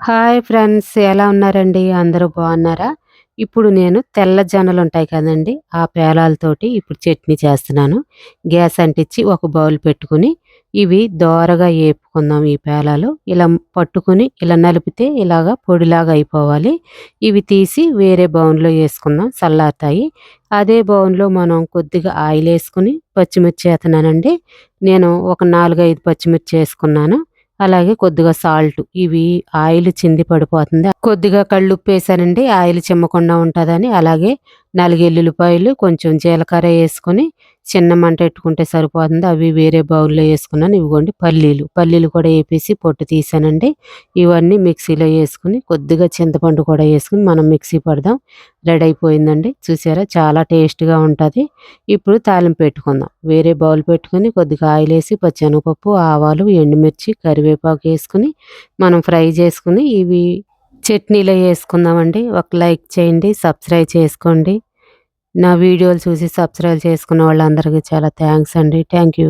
Hi friends ఎలా ఉన్నారండి? అందరూ బాగున్నారా? ఇప్పుడు నేను తెల్ల జొన్నలు ఉంటాయి కదండి ఆ పేలాలతోటి ఇప్పుడు చట్నీ చేస్తున్నాను. గ్యాస్ అంటించి ఒక బౌల్ పెట్టుకుని ఇవి దోరగా వేపుకుందాం ఈ పేలాలు. ఇలా పట్టుకుని ఇలా నలిపితే ఇలాగా పొడిలాగా అయిపోవాలి. ఇవి తీసి వేరే బౌన్లో వేసుకుందాం చల్లారుతాయి. అదే బౌన్లో మనం కొద్దిగా ఆయిల్ వేసుకుని పచ్చిమిర్చి వేస్తున్నానండి. నేను ఒక నాలుగైదు పచ్చిమిర్చి వేసుకున్నాను. అలాగే కొద్దిగా సాల్ట్. ఇవి ఆయిల్ చింది పడిపోతుంది. కొద్దిగా కళ్ళు ఉప్పేసానండి ఆయిల్ చిమ్మకుండా ఉంటుందని. అలాగే నాలుగు ఎల్లుల్లిపాయలు కొంచెం జీలకర్ర వేసుకొని చిన్న మంట పెట్టుకుంటే సరిపోతుంది. అవి వేరే బౌల్లో వేసుకున్నాను ఇవిగోండి పల్లీలు. పల్లీలు కూడా వేపేసి పొట్టు తీసానండి. ఇవన్నీ మిక్సీలో వేసుకుని కొద్దిగా చింతపండు కూడా వేసుకుని మనం మిక్సీ పడదాం. రెడీ అయిపోయిందండి. చూసారా? చాలా టేస్ట్గా ఉంటుంది. ఇప్పుడు తాలింపు పెట్టుకుందాం. వేరే బౌల్ పెట్టుకుని కొద్దిగా ఆయిల్ వేసి పచ్చెనగపప్పు ఆవాలు ఎండుమిర్చి కరివేపాకు వేసుకుని మనం ఫ్రై చేసుకుని ఇవి చట్నీలో వేసుకుందామండి. ఒక లైక్ చేయండి. సబ్స్క్రైబ్ చేసుకోండి. నా వీడియోలు చూసి సబ్స్క్రైబ్ చేసుకున్న వాళ్ళందరికీ చాలా థ్యాంక్స్ అండి. Thank you.